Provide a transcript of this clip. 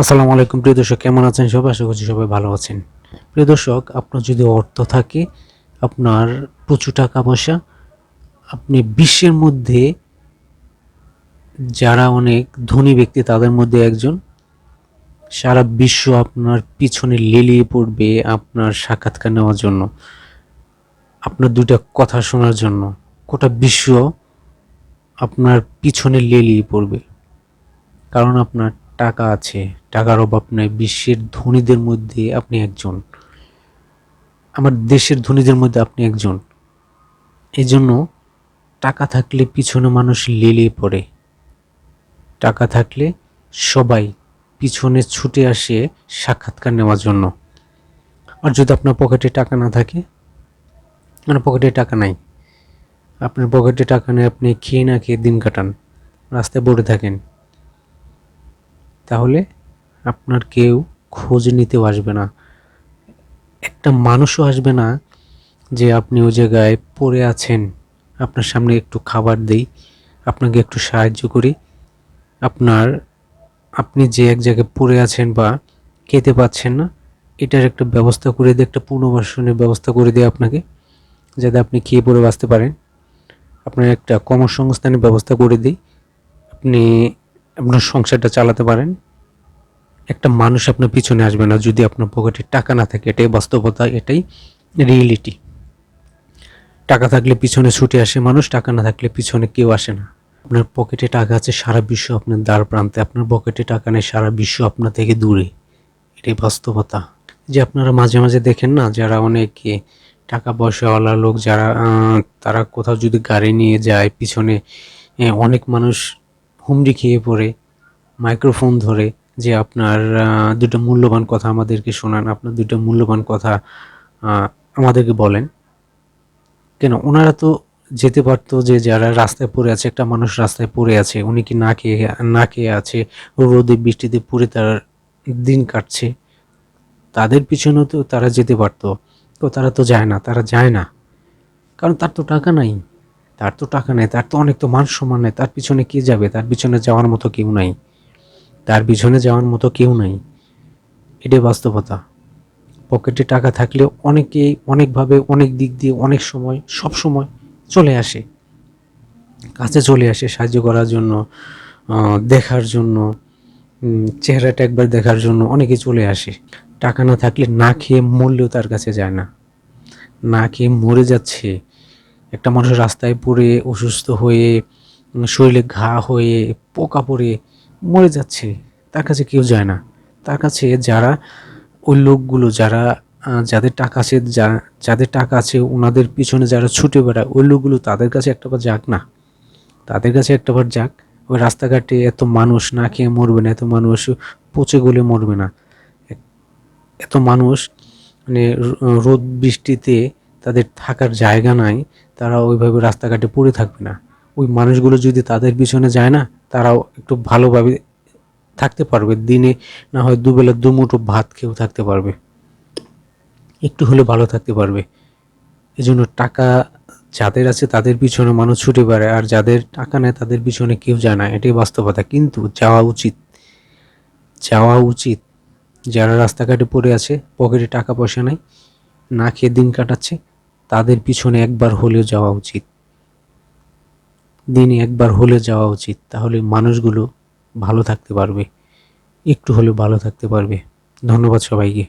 আসসালামু আলাইকুম। প্রিয় দর্শক, কেমন আছেন সবাই? আশা করছি সবাই ভালো আছেন। প্রিয় দর্শক, আপনার যদি অর্থ থাকে, আপনার প্রচুর টাকা পয়সা, আপনি বিশ্বের মধ্যে যারা অনেক ধনী ব্যক্তি, তাদের মধ্যে একজন, সারা বিশ্ব আপনার পিছনে লেলিয়ে পড়বে আপনার সাক্ষাৎকার নেওয়ার জন্য, আপনার দুইটা কথা শোনার জন্য, গোটা বিশ্ব আপনার পিছনে লেলিয়ে পড়বে। কারণ আপনার টাকা আছে, টাকার অভাব নাই, বিশ্বের ধনীদের মধ্যে আপনি একজন। আমার দেশের ধনীদের মধ্যে আপনি একজন। এই জন্য টাকা থাকলে পিছনে মানুষ লেলিয়ে পড়ে। টাকা থাকলে সবাই পিছনে ছুটে আসে সাক্ষাৎকার নেওয়ার জন্য। আর যদি আপনার পকেটে টাকা না থাকে মানে পকেটে টাকা নাই। আপনার পকেটে টাকা নেই, আপনি খেয়ে না খেয়ে দিন কাটান। রাস্তায় পড়ে থাকেন। তাহলে আপনার কেউ খোঁজ নিতেও আসবে না। একটা মানুষও আসবে না যে আপনি ওই জায়গায় পড়ে আছেন। আপনার সামনে একটু খাবার দেই, আপনাকে একটু সাহায্য করি। আপনার, আপনি যে এক জায়গায় পড়ে আছেন বা খেতে পাচ্ছেন না, এটার একটা ব্যবস্থা করে দিয়ে, একটা পুনর্বাসনের ব্যবস্থা করে দিয়ে আপনাকে, যাতে আপনি খেয়ে পড়ে বাঁচতে পারেন। আপনার একটা কর্মসংস্থানের ব্যবস্থা করে দিই। আপনি আপনার সংসারটা চালাতে পারেন। একটা মানুষ আপনার পিছনে আসবে না যদি আপনার পকেটে টাকা না থাকে। এটাই বাস্তবতা, এটাই রিয়েলিটি টাকা থাকলে পিছনে ছুটে আসে মানুষ, টাকা না থাকলে পিছনে কেউ আসে না। আপনার পকেটে টাকা আছে, সারা বিশ্ব আপনার দ্বার প্রান্তে। আপনার পকেটে টাকা নেই, সারা বিশ্ব আপনার থেকে দূরে। এটাই বাস্তবতা। যে আপনারা মাঝে মাঝে দেখেন না, যারা অনেকে টাকা পয়সাওয়ালা লোক, যারা তারা কোথাও যদি গাড়ি নিয়ে যায়, পিছনে অনেক মানুষ হুমড়ি খেয়ে পড়ে মাইক্রোফোন ধরে যে আপনার দুটো মূল্যবান কথা আমাদেরকে শোনান, আপনার দুটো মূল্যবান কথা আমাদেরকে বলেন। কেন? ওনারা তো যেতে পারতো যে যারা রাস্তায় পড়ে আছে, একটা মানুষ রাস্তায় পড়ে আছে, উনি কি না খেয়ে না খেয়ে আছে, রোদে বৃষ্টিতে পুড়ে তার দিন কাটছে। তাদের পিছনেও তো তারা যেতে পারতো। তো তারা তো যায় না, তারা যায় না। কারণ তার তো টাকা নাই। তার তো টাকা নেই, তার তো অনেক তো মান সম্মান নেই, তার পিছনে কে যাবে? তার পিছনে যাওয়ার মতো কেউ নাই। তার পিছনে যাওয়ার মতো কেউ নাই। এটাই বাস্তবতা। পকেটে টাকা থাকলে অনেকেই অনেকভাবে অনেক দিক দিয়ে অনেক সময়, সব সময় চলে আসে। কাছে চলে আসে সাহায্য করার জন্য দেখার জন্য চেহারাটা একবার দেখার জন্য অনেকে চলে আসে। টাকা না থাকলে না খেয়ে মরলেও তার কাছে যায় না। না খেয়ে মরে যাচ্ছে। একটা মানুষ রাস্তায় পড়ে, অসুস্থ হয়ে, শরীরে ঘা হয়ে, পোকা পড়ে, মরে যাচ্ছে, তার কাছে কেউ যায় না। তার কাছে যারা, ওই লোকগুলো যারা যাদের টাকা আছে যাদের টাকা আছে, ওনাদের পিছনে যারা ছুটে বেড়ায়, ওই লোকগুলো তাদের কাছে একটাবার যাক না। তাদের কাছে একটাবার যাক। ওই রাস্তাঘাটে এত মানুষ না খেয়ে মরবে না, এত মানুষ পচে গলে মরবে না। এত মানুষ মানে রোদ বৃষ্টিতে তাদের থাকার জায়গা নাই। তারা ওইভাবে রাস্তাঘাটে পড়ে থাকবে না। ওই মানুষগুলো যদি তাদের পিছনে যায় না, তারাও একটু ভালোভাবে থাকতে পারবে। দিনে না হয় দুবেলা দুমুঠো ভাত খেয়েও থাকতে পারবে। একটু হলে ভালো থাকতে পারবে। এজন্য টাকা যাদের আছে তাদের পিছনে মানুষ ছুটে বেড়ায়, আর যাদের টাকা নেয় তাদের পিছনে কেউ যায় না। এটাই বাস্তবতা। কিন্তু যাওয়া উচিত। যাওয়া উচিত। যারা রাস্তাঘাটে পড়ে আছে, পকেটে টাকা পয়সা নাই, না খেয়ে দিন কাটাচ্ছে তাদের পিছনে একবার হলেও যাওয়া উচিত। দিনে একবার হলে যাওয়া উচিত। তাহলে মানুষগুলো ভালো থাকতে পারবে। একটু হলেও ভালো থাকতে পারবে। ধন্যবাদ সবাইকে।